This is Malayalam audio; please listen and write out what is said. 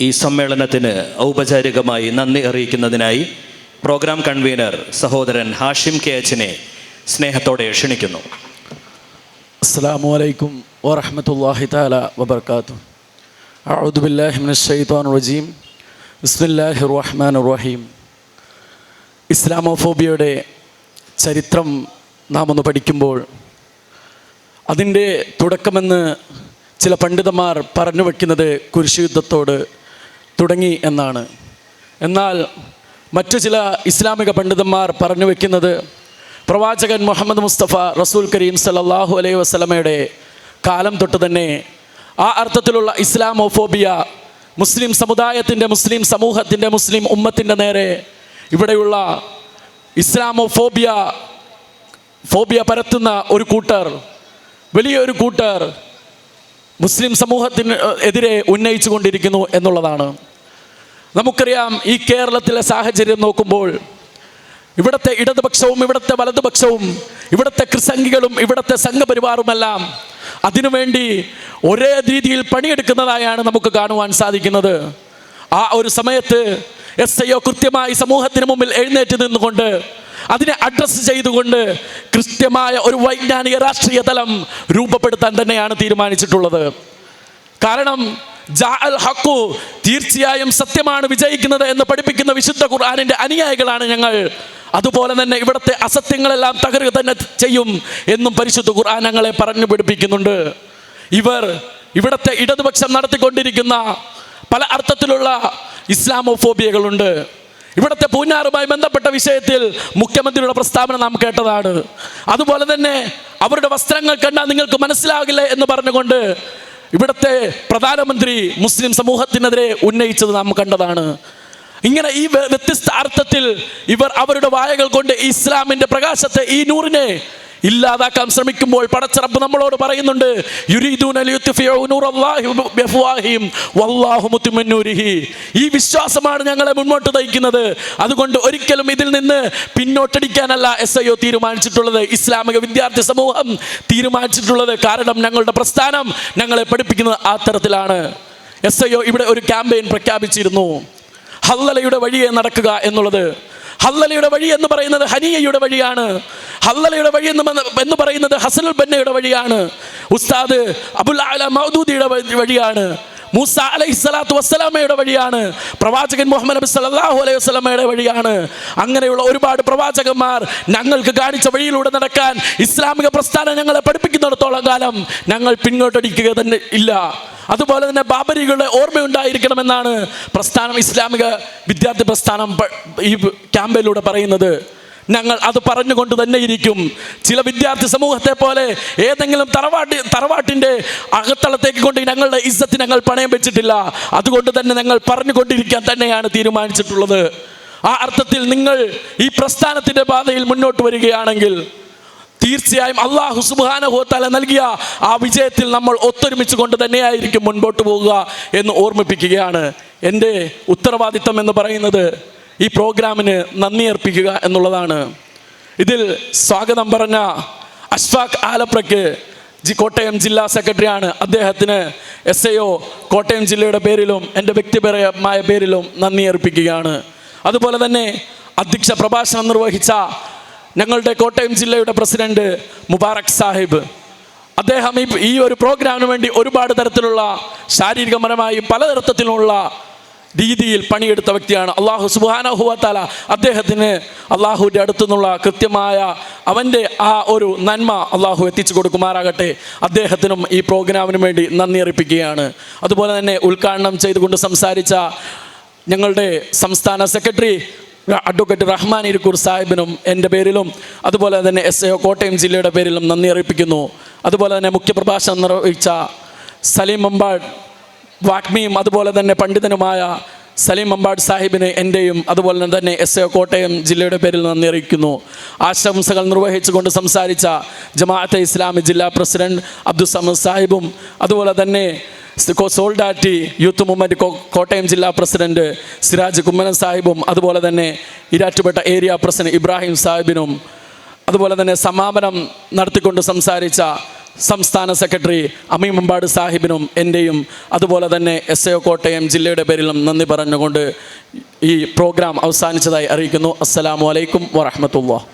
ഈ സമ്മേളനത്തിന് ഔപചാരികമായി നന്ദി അറിയിക്കുന്നതിനായി പ്രോഗ്രാം കൺവീനർ സഹോദരൻ ഹാഷിം കെ എച്ചിനെ സ്നേഹത്തോടെ ക്ഷണിക്കുന്നു. അസ്സാമലൈക്കും അലൈക്കും താല വബർക്കാത്തു റജീം. ബിസ്മില്ലാഹി റഹ്മാൻ റഹീം. ഇസ്ലാമോഫോബിയയുടെ ചരിത്രം നാം ഒന്ന് പഠിക്കുമ്പോൾ അതിന്റെ തുടക്കമെന്ന് ചില പണ്ഡിതന്മാർ പറഞ്ഞു വയ്ക്കുന്നത് കുരിശുയുദ്ധത്തോട് തുടങ്ങി എന്നാണ്. എന്നാൽ മറ്റു ചില ഇസ്ലാമിക പണ്ഡിതന്മാർ പറഞ്ഞു വെക്കുന്നത് പ്രവാചകൻ മുഹമ്മദ് മുസ്തഫ റസൂൽ കരീം സല്ലല്ലാഹു അലൈഹി വസ്ലമയുടെ കാലം തൊട്ട് തന്നെ ആ അർത്ഥത്തിലുള്ള ഇസ്ലാമോഫോബിയ മുസ്ലിം സമുദായത്തിന്റെ മുസ്ലിം സമൂഹത്തിന്റെ മുസ്ലിം ഉമ്മത്തിന്റെ നേരെ ഇവിടെയുള്ള ഇസ്ലാമോഫോബിയ ഫോബിയ പരത്തുന്ന ഒരു കൂട്ടർ വലിയൊരു കൂട്ടർ മുസ്ലിം സമൂഹത്തിന് എതിരെ ഉന്നയിച്ചു കൊണ്ടിരിക്കുന്നു എന്നുള്ളതാണ്. നമുക്കറിയാം ഈ കേരളത്തിലെ സാഹചര്യം നോക്കുമ്പോൾ ഇവിടുത്തെ ഇടതുപക്ഷവും ഇവിടുത്തെ വലതുപക്ഷവും ഇവിടുത്തെ ക്രിസംഗികളും ഇവിടുത്തെ സംഘപരിവാറുമെല്ലാം അതിനുവേണ്ടി ഒരേ രീതിയിൽ പണിയെടുക്കുന്നതായാണ് നമുക്ക് കാണുവാൻ സാധിക്കുന്നത്. ആ ഒരു സമയത്ത് എസ് ഐ ഒ കൃത്യമായി സമൂഹത്തിന് മുമ്പിൽ എഴുന്നേറ്റ് നിന്നുകൊണ്ട് അതിനെ അഡ്രസ്സ് ചെയ്തുകൊണ്ട് കൃത്യമായ ഒരു വൈജ്ഞാനിക രാഷ്ട്രീയ തലം രൂപപ്പെടുത്താൻ തന്നെയാണ് തീരുമാനിച്ചിട്ടുള്ളത്. കാരണം ഹക്കു തീർച്ചയായും സത്യമാണ് വിജയിക്കുന്നത് എന്ന് പഠിപ്പിക്കുന്ന വിശുദ്ധ ഖുർആാനിന്റെ അനുയായികളാണ് ഞങ്ങൾ. അതുപോലെ തന്നെ ഇവിടുത്തെ അസത്യങ്ങളെല്ലാം തകരുക തന്നെ ചെയ്യും എന്നും പരിശുദ്ധ ഖുർആൻ ഞങ്ങളെ പറഞ്ഞു പഠിപ്പിക്കുന്നുണ്ട്. ഇവർ ഇവിടുത്തെ ഇടതുപക്ഷം നടത്തിക്കൊണ്ടിരിക്കുന്ന പല അർത്ഥത്തിലുള്ള ഇസ്ലാമോഫോബിയകളുണ്ട്. ഇവിടുത്തെ പൂഞ്ഞാറുമായി ബന്ധപ്പെട്ട വിഷയത്തിൽ മുഖ്യമന്ത്രിയുടെ പ്രസ്താവന നാം കേട്ടതാണ്. അതുപോലെ തന്നെ അവരുടെ വസ്ത്രങ്ങൾ കണ്ടാൽ നിങ്ങൾക്ക് മനസ്സിലാകില്ല എന്ന് പറഞ്ഞുകൊണ്ട് ഇവിടുത്തെ പ്രധാനമന്ത്രി മുസ്ലിം സമൂഹത്തിനെതിരെ ഉന്നയിച്ചത് നാം കണ്ടതാണ്. ഇങ്ങനെ ഈ വ്യ- വ്യത്യസ്ത അർത്ഥത്തിൽ ഇവർ അവരുടെ വായകൾ കൊണ്ട് ഇസ്ലാമിന്റെ പ്രകാശത്തെ ഈ നൂറിനെ ഇല്ലാതാക്കാൻ ശ്രമിക്കുമ്പോൾ പടച്ചറപ്പ് നമ്മളോട് പറയുന്നുണ്ട്. ഈ വിശ്വാസമാണ് ഞങ്ങളെ മുന്നോട്ട് നയിക്കുന്നത്. അതുകൊണ്ട് ഒരിക്കലും ഇതിൽ നിന്ന് പിന്നോട്ടടിക്കാനല്ല എസ് ഐ ഒ തീരുമാനിച്ചിട്ടുള്ളത്. ഇസ്ലാമിക വിദ്യാർത്ഥി സമൂഹം തീരുമാനിച്ചിട്ടുള്ളത് കാരണം ഞങ്ങളുടെ പ്രസ്ഥാനം ഞങ്ങളെ പഠിപ്പിക്കുന്നത് ആ തരത്തിലാണ്. എസ് ഐ ഒ ഇവിടെ ഒരു ക്യാമ്പയിൻ പ്രഖ്യാപിച്ചിരുന്നു. ഹല്ലലയുടെ വഴിയെ നടക്കുക എന്നുള്ളത്. ഹല്ലലയുടെ വഴി എന്ന് പറയുന്നത് ഹനിയയുടെ വഴിയാണ്. ഹല്ലലയുടെ വഴി എന്ന് എന്ന് പറയുന്നത് ഹസനുൽ ബന്നയുടെ വഴിയാണ്. ഉസ്താദ് അബുൽ അല മൗദൂദിയുടെ വഴിയാണ്. മൂസ അലൈഹി സ്വലാത്തു വസ്സലാമയുടെ വഴിയാണ്. പ്രവാചകൻ മുഹമ്മദ് നബി സല്ലല്ലാഹു അലൈഹി വസല്ലമയുടെ വഴിയാണ്. അങ്ങനെയുള്ള ഒരുപാട് പ്രവാചകന്മാർ ഞങ്ങൾക്ക് കാണിച്ച വഴിയിലൂടെ നടക്കാൻ ഇസ്ലാമിക പ്രസ്ഥാനം ഞങ്ങളെ പഠിപ്പിക്കുന്നിടത്തോളം കാലം ഞങ്ങൾ പിന്നോട്ടടിക്കുക തന്നെ ഇല്ല. അതുപോലെ തന്നെ ബാബരികളുടെ ഓർമ്മയുണ്ടായിരിക്കണമെന്നാണ് പ്രസ്ഥാനം ഇസ്ലാമിക വിദ്യാർത്ഥി പ്രസ്ഥാനം ഈ ക്യാമ്പയിലൂടെ പറയുന്നത്. ഞങ്ങൾ അത് പറഞ്ഞുകൊണ്ട് തന്നെ ഇരിക്കും. ചില വിദ്യാർത്ഥി സമൂഹത്തെ പോലെ ഏതെങ്കിലും തറവാട്ടി തറവാട്ടിന്റെ അകത്തളത്തേക്ക് കൊണ്ട് ഞങ്ങളുടെ ഇസ്സത്ത് ഞങ്ങൾ പണയം വെച്ചിട്ടില്ല. അതുകൊണ്ട് തന്നെ ഞങ്ങൾ പറഞ്ഞുകൊണ്ടിരിക്കാൻ തന്നെയാണ് തീരുമാനിച്ചിട്ടുള്ളത്. ആ അർത്ഥത്തിൽ നിങ്ങൾ ഈ പ്രസ്ഥാനത്തിന്റെ പാതയിൽ മുന്നോട്ട് വരികയാണെങ്കിൽ തീർച്ചയായും അള്ളാഹു സുബാനഹോത്താല നൽകിയ ആ വിജയത്തിൽ നമ്മൾ ഒത്തൊരുമിച്ച് കൊണ്ട് തന്നെയായിരിക്കും മുൻപോട്ട് പോവുക എന്ന് ഓർമ്മിപ്പിക്കുകയാണ്. എന്റെ ഉത്തരവാദിത്തം എന്ന് പറയുന്നത് ഈ പ്രോഗ്രാമിന് നന്ദി അർപ്പിക്കുക എന്നുള്ളതാണ്. ഇതിൽ സ്വാഗതം പറഞ്ഞ അഷ്ഫാഖ് ആലപ്രക്ക് ജി കോട്ടയം ജില്ലാ സെക്രട്ടറിയാണ്. അദ്ദേഹത്തിന് എസ് എ ഒ കോട്ടയം ജില്ലയുടെ പേരിലും എന്റെ വ്യക്തിപരമായ പേരിലും നന്ദി അർപ്പിക്കുകയാണ്. അതുപോലെ തന്നെ അധ്യക്ഷ പ്രഭാഷണം നിർവഹിച്ച ഞങ്ങളുടെ കോട്ടയം ജില്ലയുടെ പ്രസിഡന്റ് മുബാറക് സാഹിബ്. അദ്ദേഹം ഈ ഒരു പ്രോഗ്രാമിന് വേണ്ടി ഒരുപാട് തരത്തിലുള്ള ശാരീരികപരമായി പലതരത്തിലുള്ള രീതിയിൽ പണിയെടുത്ത വ്യക്തിയാണ്. അള്ളാഹു സുബാനഹുവത്താല അദ്ദേഹത്തിന് അള്ളാഹുവിന്റെ അടുത്തു നിന്നുള്ള കൃത്യമായ അവന്റെ ആ ഒരു നന്മ അള്ളാഹു എത്തിച്ചു കൊടുക്കുമാറാകട്ടെ. അദ്ദേഹത്തിനും ഈ പ്രോഗ്രാമിന് വേണ്ടി നന്ദി അറിയിപ്പിക്കുകയാണ് അതുപോലെ തന്നെ ഉദ്ഘാടനം ചെയ്തുകൊണ്ട് സംസാരിച്ച ഞങ്ങളുടെ സംസ്ഥാന സെക്രട്ടറി അഡ്വക്കേറ്റ് റഹ്മാൻ ഇരിക്കൂർ സാഹിബിനും എന്റെ പേരിലും അതുപോലെ തന്നെ എസ് എ കോട്ടയം ജില്ലയുടെ പേരിലും നന്ദി അറിയിപ്പിക്കുന്നു അതുപോലെ തന്നെ മുഖ്യപ്രഭാഷണം നിർവഹിച്ച സലീം അമ്പാട് വാഗ്മിയും അതുപോലെ തന്നെ പണ്ഡിതനുമായ സലീം അമ്പാട് സാഹിബിന് എന്റെയും അതുപോലെ തന്നെ എസ് എ കോട്ടയം ജില്ലയുടെ പേരിൽ നന്ദി അറിയിക്കുന്നു. ആശംസകൾ നിർവഹിച്ചുകൊണ്ട് സംസാരിച്ച ജമാഅത്തെ ഇസ്ലാമി ജില്ലാ പ്രസിഡന്റ് അബ്ദുസമദ് സാഹിബും അതുപോലെ തന്നെ സോൾഡാറ്റി യൂത്ത് മൂവ്മെന്റ് കോട്ടയം ജില്ലാ പ്രസിഡന്റ് സിറാജ് കുമ്മനം സാഹിബും അതുപോലെ തന്നെ ഇരാറ്റുപേട്ട ഏരിയ പ്രസിഡന്റ് ഇബ്രാഹിം സാഹിബിനും അതുപോലെ തന്നെ സമാപനം നടത്തിക്കൊണ്ട് സംസാരിച്ച സംസ്ഥാന സെക്രട്ടറി അമീമമ്പാട് സാഹിബിനും എന്റെയും അതുപോലെ തന്നെ എസ് എ കോട്ടയം ജില്ലയുടെ പേരിലും നന്ദി പറഞ്ഞുകൊണ്ട് ഈ പ്രോഗ്രാം അവസാനിച്ചതായി അറിയിക്കുന്നു. അസ്സലാമു അലൈക്കും വറഹമത്തുള്ള